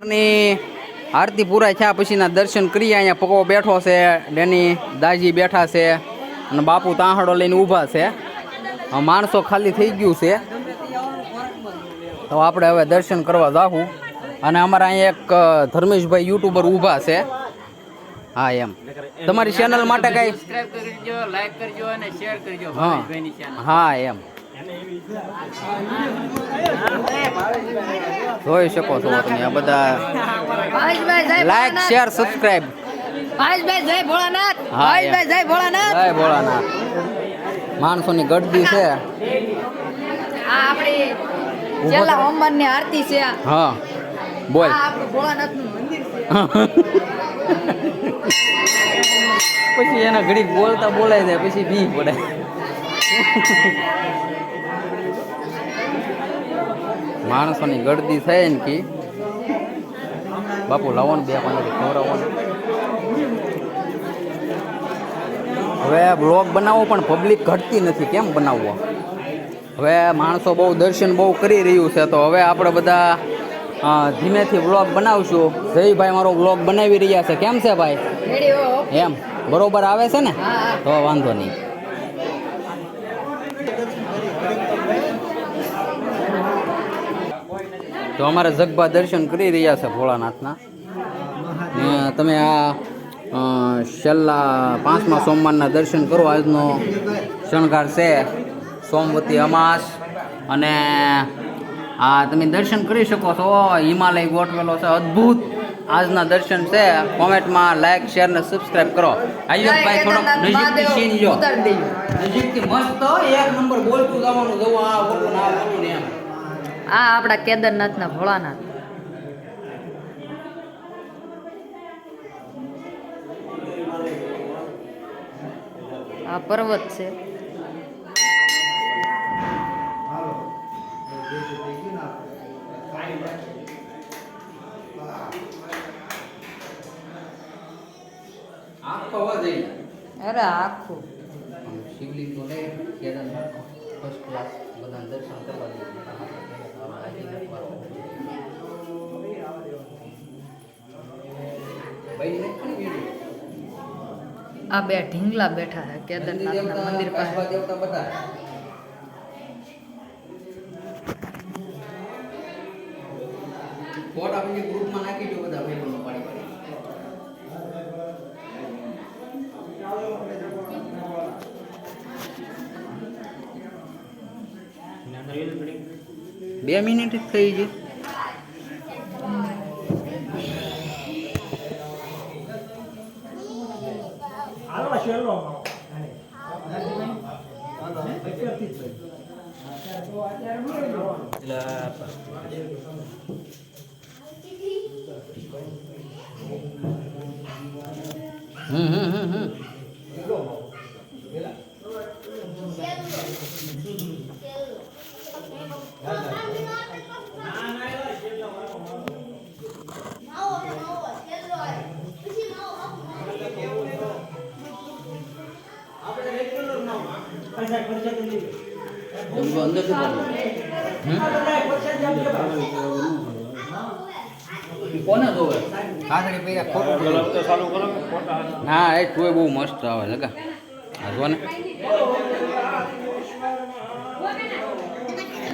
ની આરતી પૂરા થયા પછીના દર્શન કરીએ. અહીંયા પકો બેઠો છે ડેની દાજી બેઠા છે અને બાપુ તાંહડો લઈને ઊભા છે. માણસો ખાલી થઈ ગયું છે. તો આપણે હવે દર્શન કરવા જાહું. અને અમારા અહીંયા એક ધર્મેશભાઈ યુટ્યુબર ઊભા છે. હા એમ. તમારી ચેનલ માટે કઈ? લાઈક કરજો અને શેર કરજો હા. ભાવેશભાઈની ચેનલ હા એમ. જોઈ શકો છો તમે આ બધા લાઈક શેર સબસ્ક્રાઇબ ભાવેશભાઈ જય ભોળાનાથ. હા, જય ભોળાનાથ. જય ભોળાનાથ. માણસોની ગડદી છે. આ આપણી છેલ્લા હોમવારની આરતી છે. હા બોલ. આપણું ભોળાનાથનું મંદિર છે. પછી એના ઘડી બોલતા બોલાય જાય પછી બી પડે. માણસોની ગળદી થાય ને કે. બાપુ લાવો ને બે પાંચ ખવડાવો હવે બ્લોગ બનાવવો પણ પબ્લિક ઘટતી નથી કેમ બનાવવો? હવે માણસો બહુ દર્શન બહુ કરી રહ્યું છે તો હવે આપણે બધા ધીમેથી વ્લોગ બનાવશું. જયભાઈ મારો વ્લોગ બનાવી રહ્યા છે. કેમ છે ભાઈ? એમ. બરોબર આવે છે ને? તો વાંધો નહીં. તો અમારે જગભા દર્શન કરી રહ્યા છે ભોળાનાથના. તમે આ છેલ્લા પાંચમા સોમવારના દર્શન કરો. આજનો શણગાર છે સોમવતી અમાસ. અને આ તમે દર્શન કરી શકો છો. હિમાલય ગોઠવેલો છે. અદ્ભુત આજના દર્શન છે. કોમેન્ટમાં લાઈક શેર ને સબસ્ક્રાઇબ કરો. આયુષભાઈ થોડો નજીકથી સીન જો. નજીકથી મસ્ત એક નંબર બોલતું જવાનું જવું આ બોલવું ને આ બોલવું ને એમ. આ આપણા કેદારનાથના ભોળાનાથ. આ પર્વત છે. આખો અવાજ આવી અરે આખું શિવલિંગ તો લે કેદારનાથ ફર્સ્ટ ક્લાસ બધા દર્શન કરવા દે આ બે ઢીંગલા બેઠા છે કેદારનાથના મંદિર પાસે દેવતા બધા ફોટા પછી ગ્રુપમાં નાખી દો બધા ભાઈબંધો બે મિનિટ જ થઈ ગઈ. હમ અંદર શું કોને ના એ તું બહુ મસ્ત આવે લગા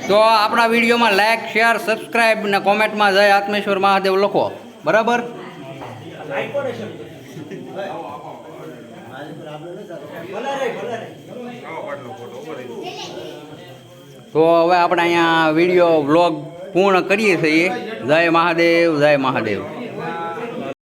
તો આપણા વિડીયોમાં લાઈક શેર સબસ્ક્રાઇબ ને કોમેન્ટમાં જય આત્મેશ્વર મહાદેવ લખો. બરાબર? તો હવે આપણે અહીંયા વીડિયો વ્લોગ પૂર્ણ કરીએ છીએ. જય મહાદેવ જય મહાદેવ.